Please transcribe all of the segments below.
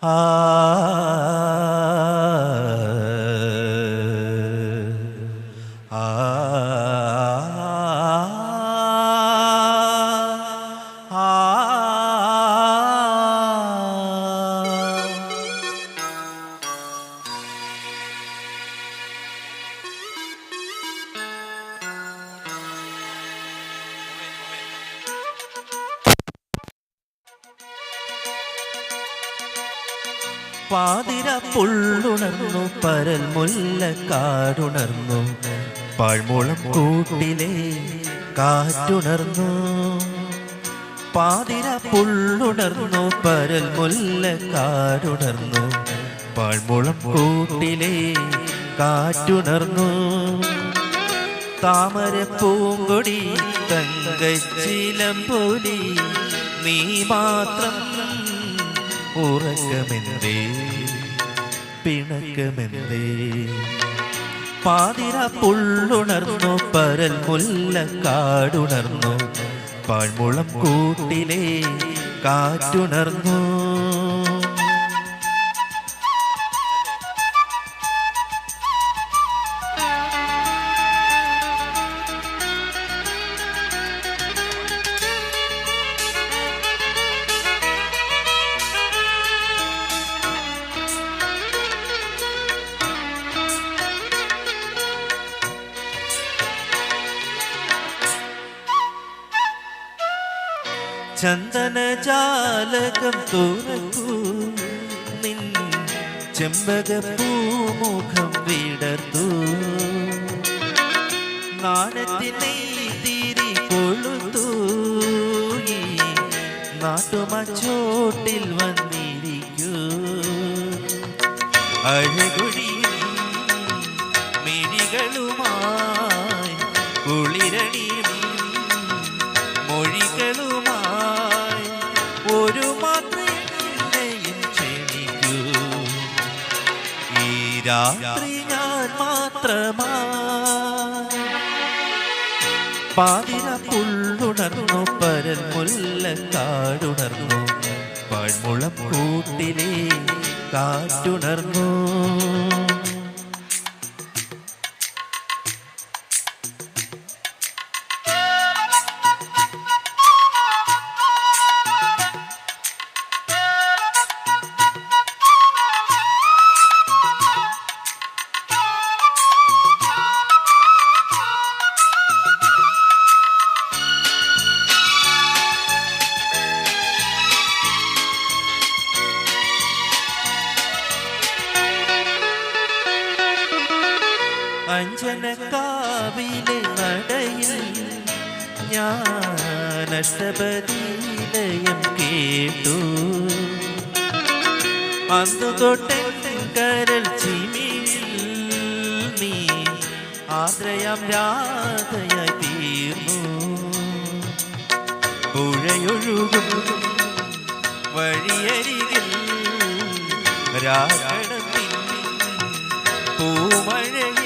you പാതിര പുള്ളുണർന്നു പരൽ മുല്ലക്കാടുണർന്നു പാഴ്മുളം കൂട്ടിലെ കാറ്റുണർന്നു. പാതിര പുള്ളുണർന്നു പരൽ മുല്ലക്കാടുണർന്നു പാഴ്മുളം കൂട്ടിലെ കാറ്റുണർന്നു. താമര പൂങ്കൊടി തങ്കച്ചിലമ്പൊലി നീ മാത്രം ഉറക്കമെന്തേ പിണക്കമെന്തേ പാതിര പുള്ളുണർന്നു പരൽ മുല്ലക്കാടുണർന്നു. പാഴ്മുളം കൂട്ടിലേ കാറ്റുണർന്നു. ചന്ദനജാലകം തുറക്കൂ നിൻ ചെമ്പകപ്പൂമുഖം വിടർത്തൂ നാണത്തിനെ തിരി കൊളുത്തൂ. നാട്ടുമച്ചോട്ടിൽ വന്നിരിക്കൂ. അഴകൊഴിയും മിഴികളുമായി കുളിരണിയും രാത്രി ഞാൻ മാത്രമാ പാതിര പുള്ളുണർന്നു പരൽ മുല്ലക്കാടുണർന്നു പഴമുളം കൂട്ടിലേ കാറ്റുണർന്നു. അഞ്ജനക്കാവിലെ നടയിൽ ഞാൻ കേട്ടു. അന്നു തൊട്ടെ കരൽ ചിമിയിൽ ആശ്രയം രാധയായി തീർന്നു. പുഴയൊഴുകും വഴിയരികിൽ രാഗണത്തിൽ പൂമഴയിൽ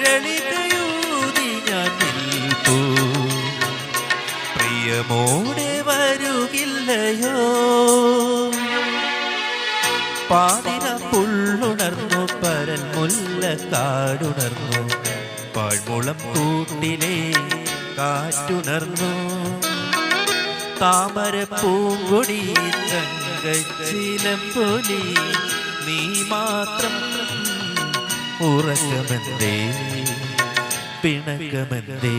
മുരളികയൂതി ഞാൻ നിൽപ്പൂ. പ്രിയമോടെ വരുകില്ലയോ? പാതിര പുള്ളുണർന്നു മുല്ല കാടുണർന്നു പാഴ്മുളം കൂട്ടിലെ കാറ്റുണർന്നു. താമര പൂങ്കൊടി തങ്കച്ചിലമ്പൊലി നീ മാത്രം ഉറക്കമെന്തേ പിണക്കമെന്തേ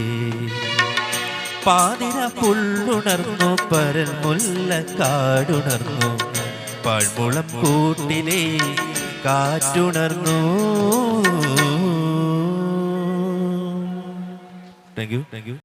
പാതിര പുള്ളുണർന്നു പരൽ മുല്ല കാടുണർന്നു പഴമുളം കൂട്ടിലെ കാറ്റുണർന്നു. Thank you thank you